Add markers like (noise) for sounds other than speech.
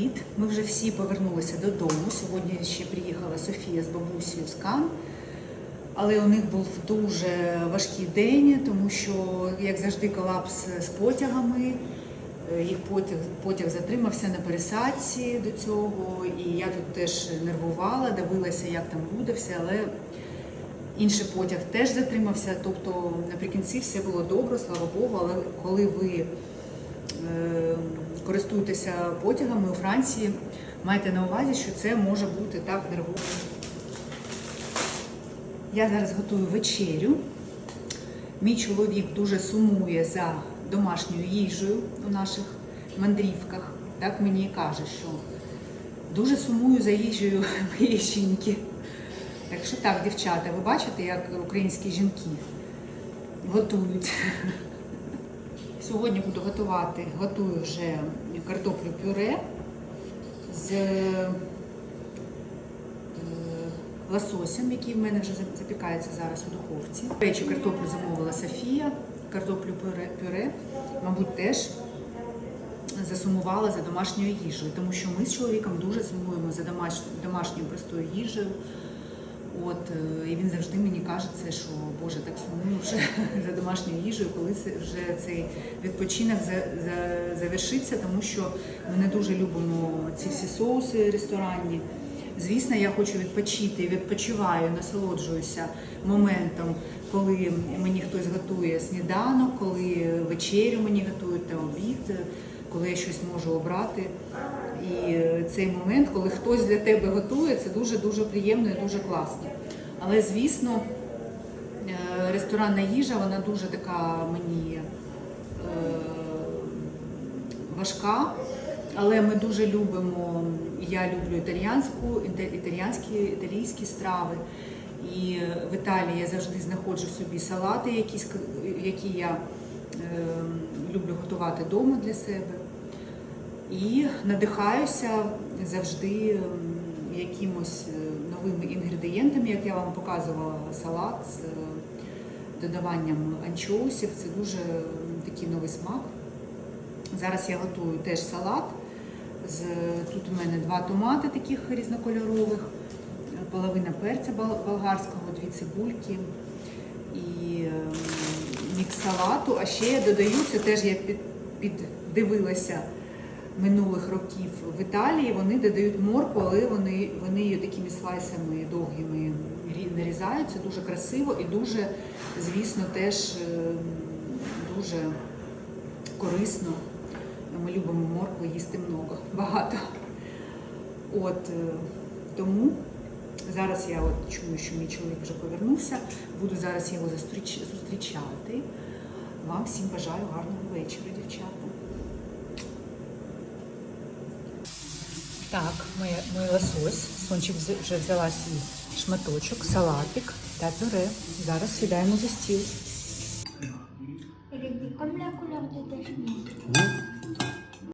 обід. Ми вже всі повернулися додому. Сьогодні ще приїхала Софія з бабусею з Кан. Але у них був дуже важкий день, тому що, як завжди, колапс з потягами. Е, Їх потяг, потяг затримався на пересадці до цього, і я тут теж нервувала, дивилася, як там буде все, але інший потяг теж затримався. Тобто наприкінці все було добре, слава Богу. Але коли ви користуєтеся потягами у Франції, майте на увазі, що це може бути так нервово. Я зараз готую вечерю. Мій чоловік дуже сумує за домашньою їжею у наших мандрівках. Так мені каже, що дуже сумую за їжею (laughs) моєї жінки. Так що так, дівчата, ви бачите, як українські жінки готують. Сьогодні буду готувати, готую вже картоплю пюре з е, лососем, який в мене вже запікається зараз у духовці. До речі, картоплю замовила Софія, картоплю пюре, мабуть, теж засумувала за домашньою їжею, тому що ми з чоловіком дуже сумуємо за домаш... домашньою простою їжею. От, е, і він завжди мені каже, це, що Боже, так сумую вже (laughs) за домашньою їжею, коли це вже цей відпочинок за, за, завершиться, тому що ми не дуже любимо ці всі соуси ресторанні. Звісно, я хочу відпочити, відпочиваю, насолоджуюся моментом, коли мені хтось готує сніданок, коли вечерю мені готують та обід, коли я щось можу обрати. І цей момент, коли хтось для тебе готує, це дуже-дуже приємно і дуже класно. Але, звісно, ресторанна їжа, вона дуже така мені е, важка. Але ми дуже любимо, я люблю італіянську, іта- італіянські, італійські страви. І в Італії я завжди знаходжу собі салати, які, які я е, люблю готувати вдома для себе. І надихаюся завжди м, якимось е, новими інгредієнтами, як я вам показувала салат з е, додаванням анчоусів. Це дуже такий новий смак. Зараз я готую теж салат. Тут у мене два томати таких різнокольорових, половина перця болгарського, дві цибульки і мікс салату. А ще я додаю, це теж я під, піддивилася минулих років в Італії. Вони додають моркву, але вони, вони її такими слайсами довгими рі- нарізають. Це дуже красиво і дуже, звісно, теж ем, дуже корисно. Ми любимо моркву їсти много, багато. От е, тому зараз я от чую, що мій чоловік вже повернувся. Буду зараз його зустріч, зустрічати. Вам всім бажаю гарного вечора, дівчата. Так, моя, мій лосось. Сончик вже взяла свій шматочок, салатик та пюре. Зараз сідаємо за стіл.